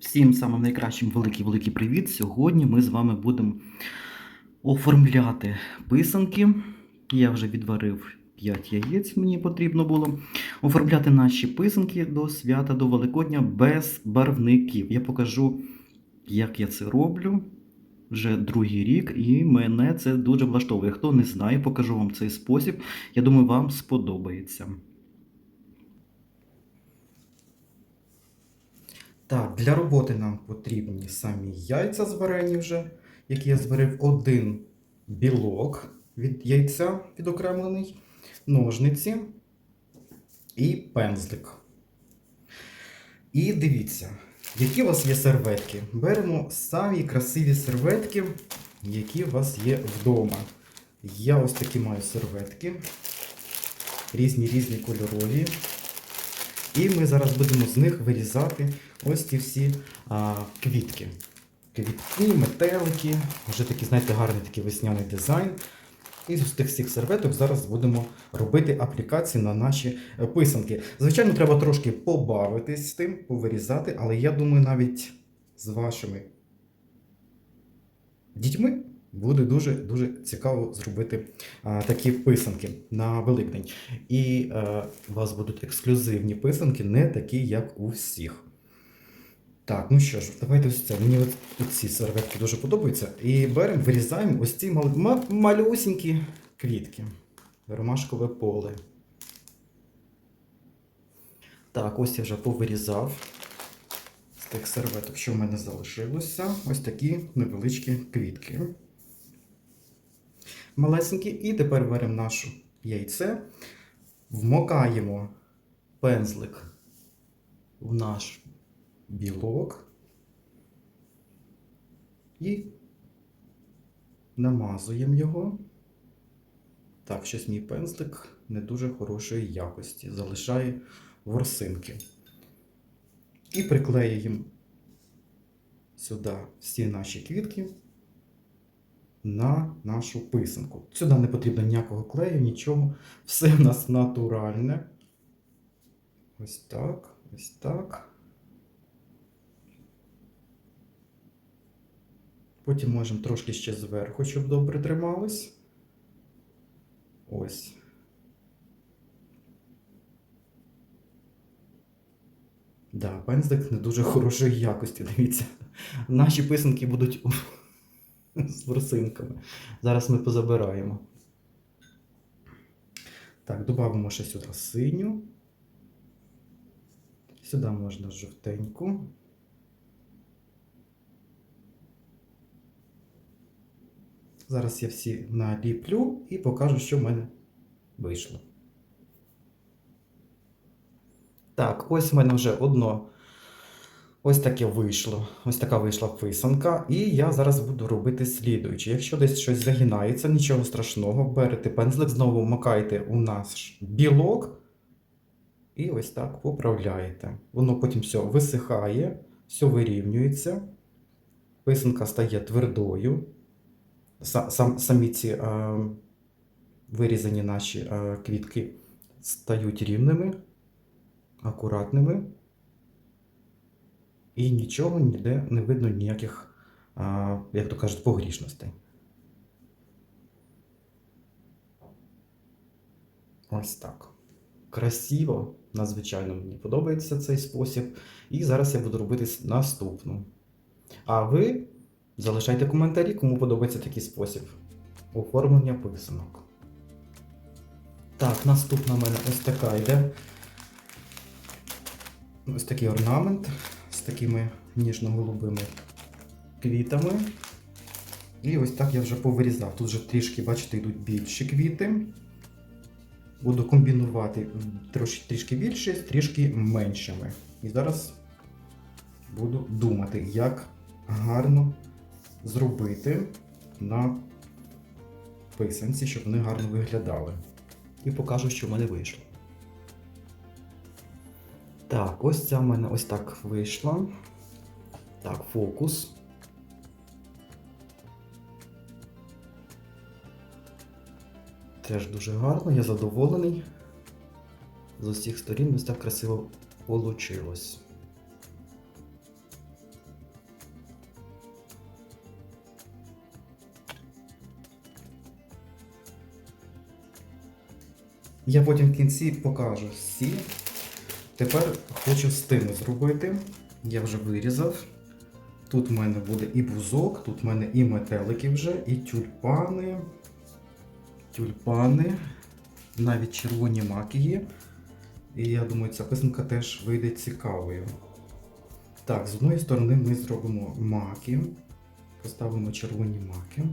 Всім самим найкращим великий-великий привіт. Сьогодні ми з вами будемо оформляти писанки. Я вже відварив 5 яєць, мені потрібно було оформляти наші писанки до свята, до Великодня без барвників. Я покажу, як я це роблю вже другий рік, і мене це дуже влаштовує. Хто не знає, покажу вам цей спосіб. Я думаю, вам сподобається. Так, для роботи нам потрібні самі яйця зварені вже, які я зварив один білок від яйця відокремлений, ножниці і пензлик. І дивіться, які у вас є серветки. Беремо самі красиві серветки, які у вас є вдома. Я ось такі маю серветки, різні різні кольорові. І ми зараз будемо з них вирізати ось ці всі а, квітки. Квітки, метелики, вже такий, знаєте, гарний такий весняний дизайн. І з тих всіх серветок зараз будемо робити аплікації на наші е, писанки. Звичайно, треба трошки побавитись з тим, повирізати, але я думаю, навіть з вашими дітьми буде дуже-дуже цікаво зробити а, такі писанки на Великдень. І е, у вас будуть ексклюзивні писанки, не такі, як у всіх. Так, ну що ж, давайте ось це. Мені от ці серветки дуже подобаються. І беремо, вирізаємо ось ці мал... ма- малюсінькі квітки. Ромашкове поле. Так, ось я вже повирізав з тих серветок, що в мене залишилося. Ось такі невеличкі квітки. Малесенькі. І тепер беремо наше яйце, вмокаємо пензлик в наш білок і намазуємо його. Так, щось мій пензлик не дуже хорошої якості, залишає ворсинки. І приклеюємо сюди всі наші квітки на нашу писанку. Сюди не потрібно ніякого клею, нічого. Все в нас натуральне. Ось так, ось так. Потім можемо трошки ще зверху, щоб добре трималось. Ось. Да, пензлик не дуже хорошої якості, дивіться. Наші писанки будуть з ворсинками. Зараз ми позабираємо. Так, додамо ще сюди синю. Сюди можна жовтеньку. Зараз я всі наліплю і покажу, що в мене вийшло. Так, ось в мене вже одно. Ось таке вийшло. Ось така вийшла писанка. І я зараз буду робити слідуюче. Якщо десь щось загинається, нічого страшного, берете пензлик, знову макаєте у наш білок. І ось так поправляєте. Воно потім все висихає, все вирівнюється. Писанка стає твердою. Сам, самі ці е, вирізані наші е, квітки стають рівними, акуратними. І нічого ніде не видно ніяких, як то кажуть, погрішностей. Ось так. Красиво, надзвичайно мені подобається цей спосіб. І зараз я буду робити наступну. А ви залишайте коментарі, кому подобається такий спосіб оформлення писанок. Так, наступна в мене ось така йде. Ось такий орнамент з такими ніжно-голубими квітами. І ось так я вже повирізав. Тут вже трішки, бачите, йдуть більші квіти. Буду комбінувати трішки більше, трішки меншими. І зараз буду думати, як гарно зробити на писанці, щоб вони гарно виглядали. І покажу, що в мене вийшло. Так, ось ця в мене ось так вийшла. Так, фокус. Теж дуже гарно, я задоволений. З усіх сторін ось так красиво вийшло. Я потім в кінці покажу всі. Тепер хочу стіну зробити. Я вже вирізав. Тут в мене буде і бузок, тут в мене і метелики вже, і тюльпани. Тюльпани. Навіть червоні маки є. І я думаю, ця писанка теж вийде цікавою. Так, з одної сторони ми зробимо маки. Поставимо червоні маки.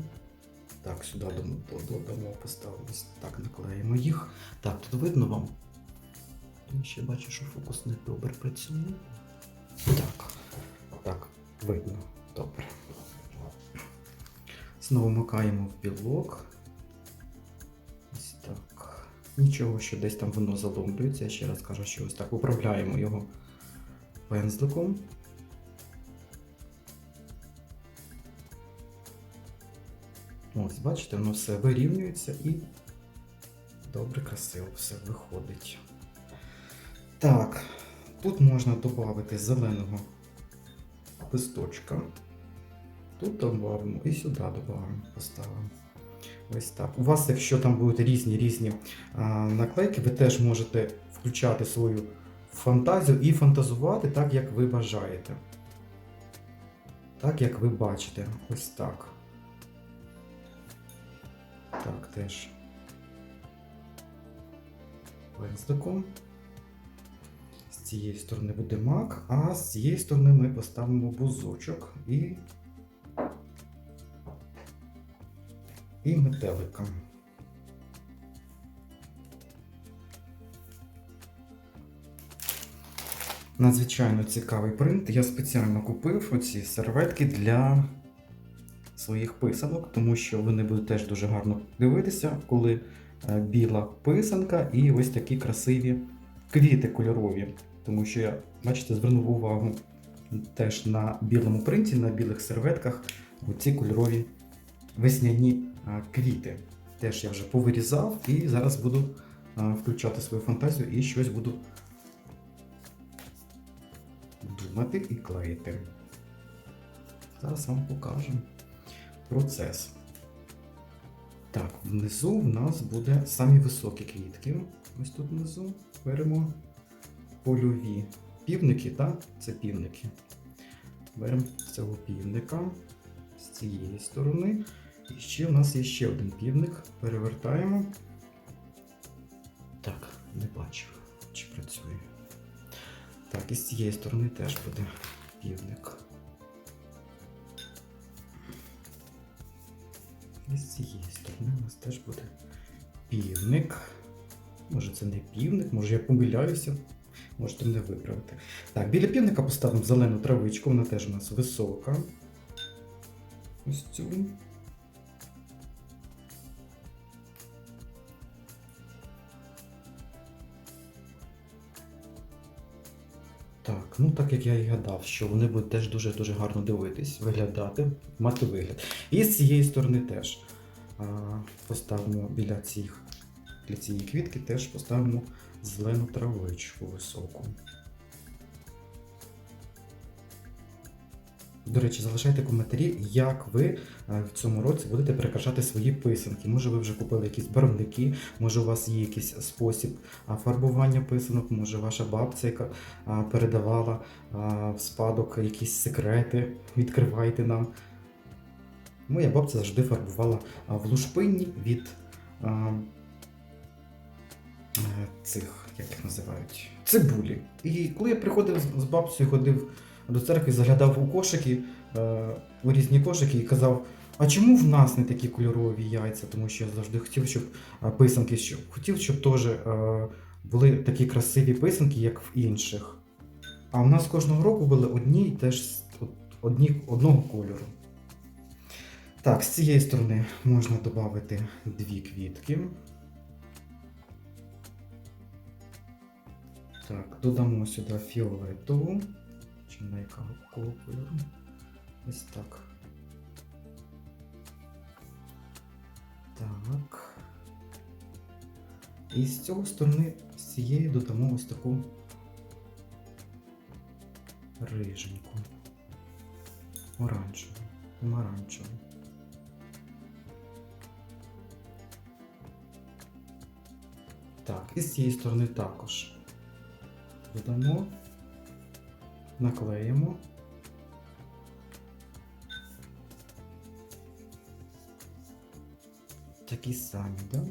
Так, сюди додамо поставимо. Так, наклеїмо їх. Так, тут видно вам. Я ще бачу, що фокус не добре працює. Так, так, видно. Добре. Знову макаємо в білок. Ось так. Нічого, що десь там воно заломлюється. Я ще раз кажу, що ось так управляємо його пензликом. Ось, бачите, воно все вирівнюється і добре, красиво все виходить. Так, тут можна додати зеленого листочка. Тут додамо і сюди додамо, поставимо. Ось так. У вас, якщо там будуть різні різні а, наклейки, ви теж можете включати свою фантазію і фантазувати так, як ви бажаєте. Так, як ви бачите. Ось так. Так, теж. Пензликом. Цієї сторони буде мак, а з цієї сторони ми поставимо бузочок і. І метелика. Надзвичайно цікавий принт. Я спеціально купив оці серветки для своїх писанок, тому що вони будуть теж дуже гарно дивитися, коли е, біла писанка і ось такі красиві квіти кольорові. Тому що я, бачите, звернув увагу теж на білому принті, на білих серветках оці кольорові весняні квіти. Теж я вже повирізав і зараз буду включати свою фантазію і щось буду думати і клеїти. Зараз вам покажу процес. Так, внизу в нас буде самі високі квітки. Ось тут внизу беремо польові півники, так? Це півники. Беремо з цього півника з цієї сторони. І ще в нас є ще один півник. Перевертаємо. Так, не бачу, чи працює. Так, і з цієї сторони теж буде півник. І з цієї сторони у нас теж буде півник. Може це не півник, може я помиляюся. Можете мене виправити. Так, біля півника поставимо зелену травичку, вона теж у нас висока. Ось цю. Так, ну так як я і гадав, що вони будуть теж дуже-дуже гарно дивитись, виглядати, мати вигляд. І з цієї сторони теж поставимо біля цих, для цієї квітки теж поставимо зелену травичку високу. До речі, залишайте коментарі, як ви е, в цьому році будете прикрашати свої писанки. Може, ви вже купили якісь барвники, може, у вас є якийсь спосіб фарбування писанок, може ваша бабця, яка передавала в спадок якісь секрети, відкривайте нам. Моя бабця завжди фарбувала в лушпинні від цих, як їх називають, цибулі. І коли я приходив з- бабцею, ходив до церкви, заглядав у кошики, е, у різні кошики і казав, а чому в нас не такі кольорові яйця? Тому що я завжди хотів, щоб е, писанки, щоб хотів, щоб теж е, були такі красиві писанки, як в інших. А в нас кожного року були одні і теж одні, одного кольору. Так, з цієї сторони можна додати дві квітки. Так, додамо сюди фіолетову. Чи на якого кольору? Ось так. Так. І з цього сторони, з цієї додамо ось таку риженьку. Оранжеву. Помаранчеву. Так, і з цієї сторони також додамо, наклеїмо. Такі самі, да?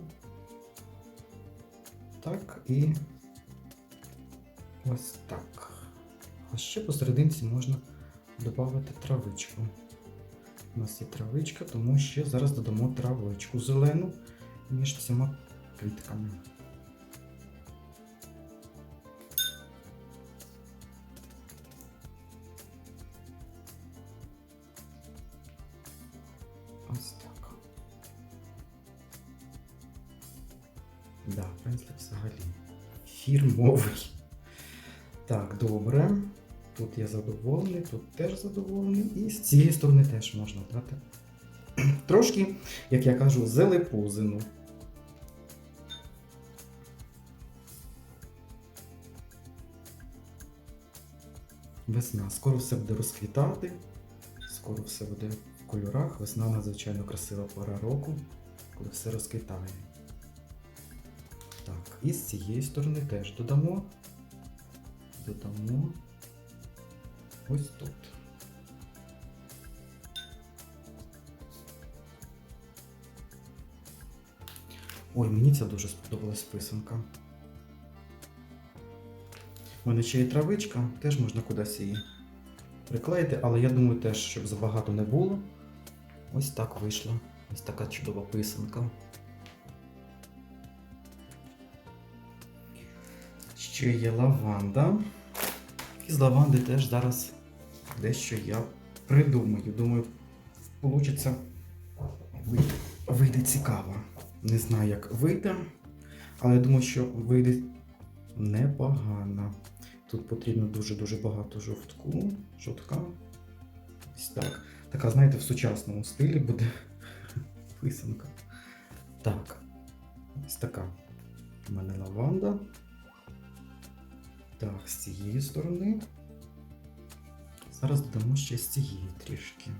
Так, і ось так. А ще посерединці можна додати травичку. У нас є травичка, тому ще зараз додамо травичку зелену між всіма квітками. Да, пензлик взагалі. Фірмовий. Так, добре. Тут я задоволений, тут теж задоволений. І з цієї сторони теж можна дати. Трошки, як я кажу, зелепузину. Весна. Скоро все буде розквітати, скоро все буде в кольорах. Весна надзвичайно красива пора року, коли все розквітає. І з цієї сторони теж додамо. Додамо ось тут. Ой, мені ця дуже сподобалась писанка. У мене ще є травичка, теж можна кудись її приклеїти, але я думаю теж, щоб забагато не було. Ось так вийшла. Ось така чудова писанка. Ще є лаванда. І з лаванди теж зараз дещо я придумаю. Думаю, вийде, вийде цікаво. Не знаю, як вийде, але я думаю, що вийде непогано. Тут потрібно дуже-дуже багато жовтку, жовтка. Ось так. Така, знаєте, в сучасному стилі буде писанка. Так. Ось така. У мене лаванда. Так, з цієї сторони. Зараз додамо ще з цієї трішки.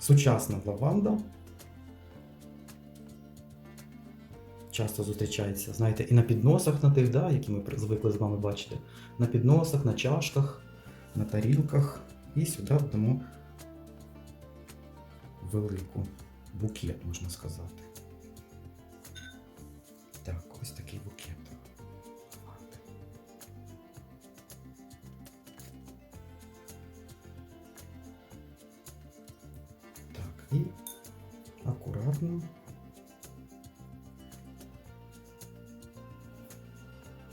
Сучасна лаванда. Часто зустрічається, знаєте, і на підносах на тих, да, які ми звикли з вами бачити. На підносах, на чашках, на тарілках. І сюди додамо велику букет, можна сказати. Так, ось такий букет. Так, і акуратно.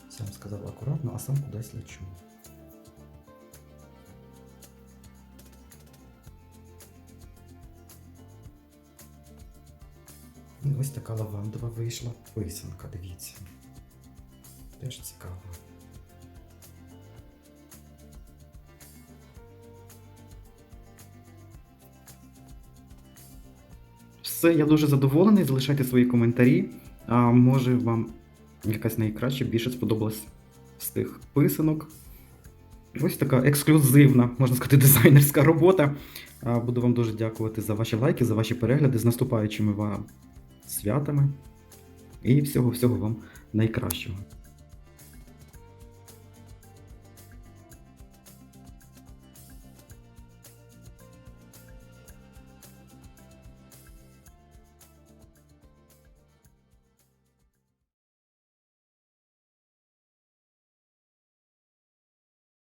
Сам сказав акуратно, а сам кудись лечу. Ось така лавандова вийшла писанка, дивіться. Теж цікаво. Все, я дуже задоволений. Залишайте свої коментарі. А може вам якась найкраще більше сподобалась з тих писанок. Ось така ексклюзивна, можна сказати, дизайнерська робота. Буду вам дуже дякувати за ваші лайки, за ваші перегляди з наступаючими вам святами. І всього-всього вам найкращого.